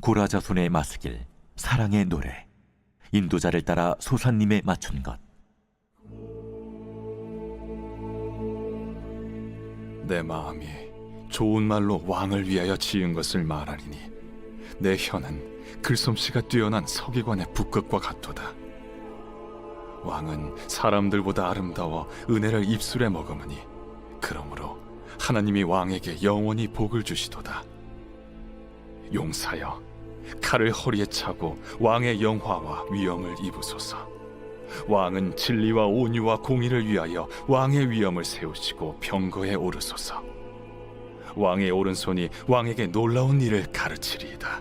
고라자손의 마스길 사랑의 노래 인도자를 따라 소사님에 맞춘 것 내 마음이 좋은 말로 왕을 위하여 지은 것을 말하리니 내 혀는 글솜씨가 뛰어난 서기관의 북극과 같도다. 왕은 사람들보다 아름다워 은혜를 입술에 머금으니 그러므로 하나님이 왕에게 영원히 복을 주시도다. 용사여 칼을 허리에 차고 왕의 영화와 위엄을 입으소서. 왕은 진리와 온유와 공의를 위하여 왕의 위엄을 세우시고 병거에 오르소서. 왕의 오른손이 왕에게 놀라운 일을 가르치리이다.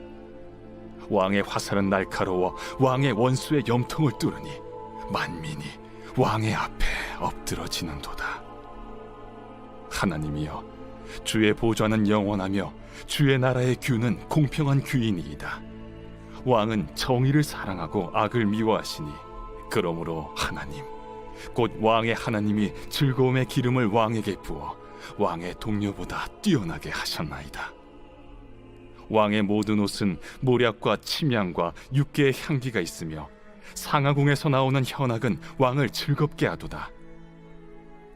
왕의 화살은 날카로워 왕의 원수의 염통을 뚫으니 만민이 왕의 앞에 엎드러지는도다. 하나님이여, 주의 보좌는 영원하며 주의 나라의 규는 공평한 규이니이다. 왕은 정의를 사랑하고 악을 미워하시니 그러므로 하나님 곧 왕의 하나님이 즐거움의 기름을 왕에게 부어 왕의 동료보다 뛰어나게 하셨나이다. 왕의 모든 옷은 모략과 침향과 육개의 향기가 있으며 상하궁에서 나오는 현악은 왕을 즐겁게 하도다.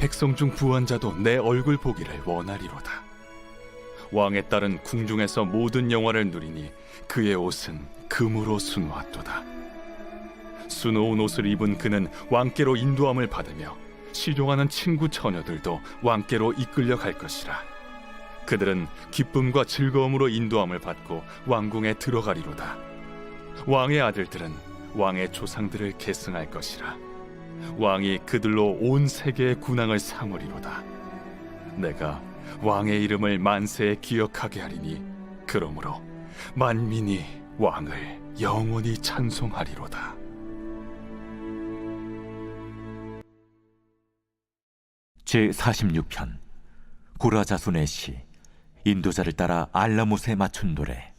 백성 중 부한 자도 내 얼굴 보기를 원하리로다. 왕의 딸은 궁중에서 모든 영화를 누리니 그의 옷은 금으로 수놓았도다. 수놓은 옷을 입은 그는 왕께로 인도함을 받으며 시종하는 친구 처녀들도 왕께로 이끌려 갈 것이라. 그들은 기쁨과 즐거움으로 인도함을 받고 왕궁에 들어가리로다. 왕의 아들들은 왕의 조상들을 계승할 것이라. 왕이 그들로 온 세계의 군왕을 삼으리로다. 내가 왕의 이름을 만세에 기억하게 하리니 그러므로 만민이 왕을 영원히 찬송하리로다. 제 46편 고라 자손의 시 인도자를 따라 알라못에 맞춘 노래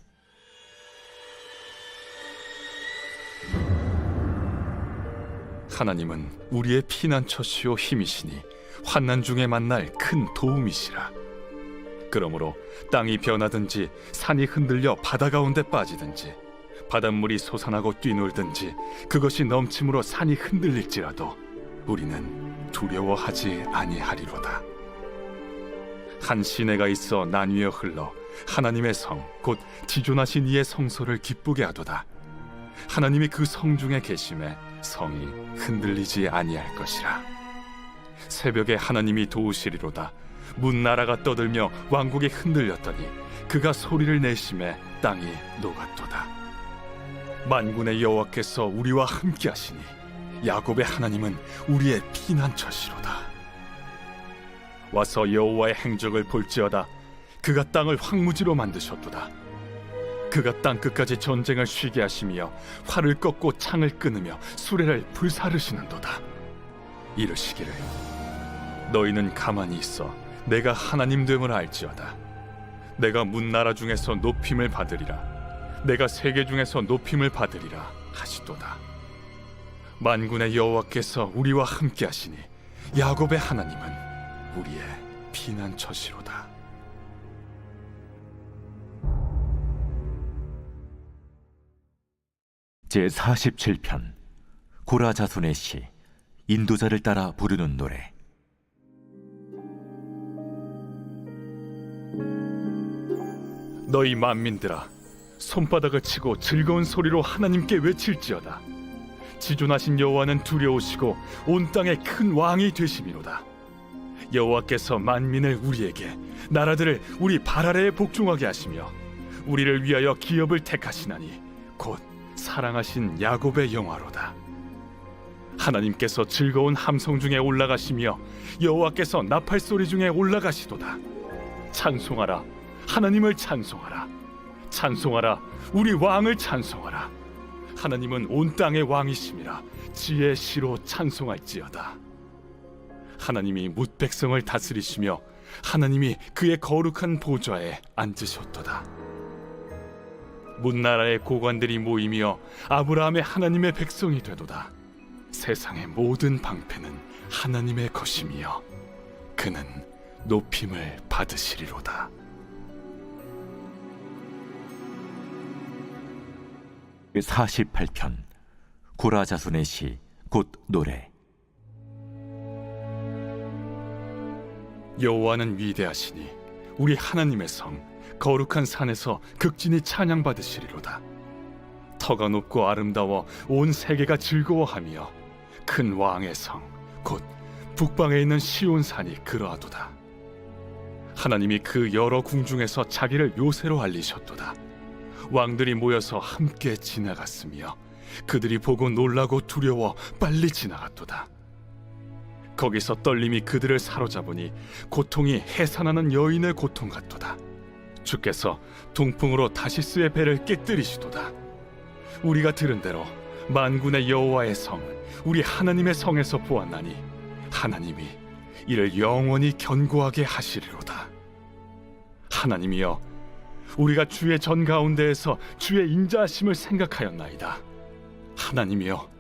하나님은 우리의 피난처시오 힘이시니 환난 중에 만날 큰 도움이시라. 그러므로 땅이 변하든지 산이 흔들려 바다 가운데 빠지든지 바닷물이 솟아나고 뛰놀든지 그것이 넘침으로 산이 흔들릴지라도 우리는 두려워하지 아니하리로다. 한 시내가 있어 나뉘어 흘러 하나님의 성 곧 지존하신 이의 성소를 기쁘게 하도다. 하나님이 그 성 중에 계심에 성이 흔들리지 아니할 것이라. 새벽에 하나님이 도우시리로다. 문 나라가 떠들며 왕국이 흔들렸더니 그가 소리를 내심에 땅이 녹았도다. 만군의 여호와께서 우리와 함께 하시니 야곱의 하나님은 우리의 피난처시로다. 와서 여호와의 행적을 볼지어다. 그가 땅을 황무지로 만드셨도다. 그가 땅 끝까지 전쟁을 쉬게 하시며 활을 꺾고 창을 끊으며 수레를 불사르시는도다. 이르시기를 너희는 가만히 있어 내가 하나님 됨을 알지어다. 내가 문나라 중에서 높임을 받으리라. 내가 세계 중에서 높임을 받으리라 하시도다. 만군의 여호와께서 우리와 함께 하시니 야곱의 하나님은 우리의 피난처시로다. 제 47편 고라자손의 시 인도자를 따라 부르는 노래. 너희 만민들아 손바닥을 치고 즐거운 소리로 하나님께 외칠지어다. 지존하신 여호와는 두려우시고 온 땅의 큰 왕이 되심이로다. 여호와께서 만민을 우리에게 나라들을 우리 발 아래에 복종하게 하시며 우리를 위하여 기업을 택하시나니 곧 사랑하신 야곱의 영화로다. 하나님께서 즐거운 함성 중에 올라가시며 여호와께서 나팔 소리 중에 올라가시도다. 찬송하라. 하나님을 찬송하라. 찬송하라. 우리 왕을 찬송하라. 하나님은 온 땅의 왕이심이라 지혜 시로 찬송할지어다. 하나님이 뭇 백성을 다스리시며 하나님이 그의 거룩한 보좌에 앉으셨도다 문나라의 고관들이 모이며 아브라함의 하나님의 백성이 되도다. 세상의 모든 방패는 하나님의 것이며 그는 높임을 받으시리로다. 그 48편 구라 자손의 시 곧 노래. 여호와는 위대하시니 우리 하나님의 성 거룩한 산에서 극진히 찬양 받으시리로다. 터가 높고 아름다워 온 세계가 즐거워하며 큰 왕의 성 곧 북방에 있는 시온 산이 그러하도다. 하나님이 그 여러 궁중에서 자기를 요새로 알리셨도다. 왕들이 모여서 함께 지나갔으며 그들이 보고 놀라고 두려워 빨리 지나갔도다. 거기서 떨림이 그들을 사로잡으니 고통이 해산하는 여인의 고통 같도다. 주께서 동풍으로 다시스의 배를 깨뜨리시도다. 우리가 들은 대로 만군의 여호와의 성, 우리 하나님의 성에서 보았나니 하나님이 이를 영원히 견고하게 하시리로다. 하나님이여, 우리가 주의 전 가운데에서 주의 인자하심을 생각하였나이다. 하나님이여,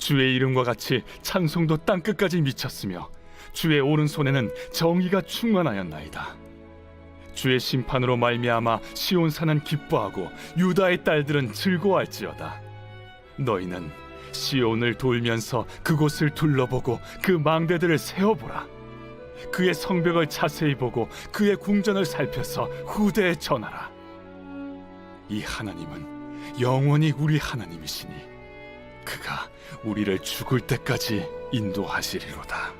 주의 이름과 같이 찬송도 땅 끝까지 미쳤으며 주의 오른손에는 정의가 충만하였나이다. 주의 심판으로 말미암아 시온 산은 기뻐하고 유다의 딸들은 즐거워할지어다. 너희는 시온을 돌면서 그곳을 둘러보고 그 망대들을 세어보라. 그의 성벽을 자세히 보고 그의 궁전을 살펴서 후대에 전하라. 이 하나님은 영원히 우리 하나님이시니 그가 우리를 죽을 때까지 인도하시리로다.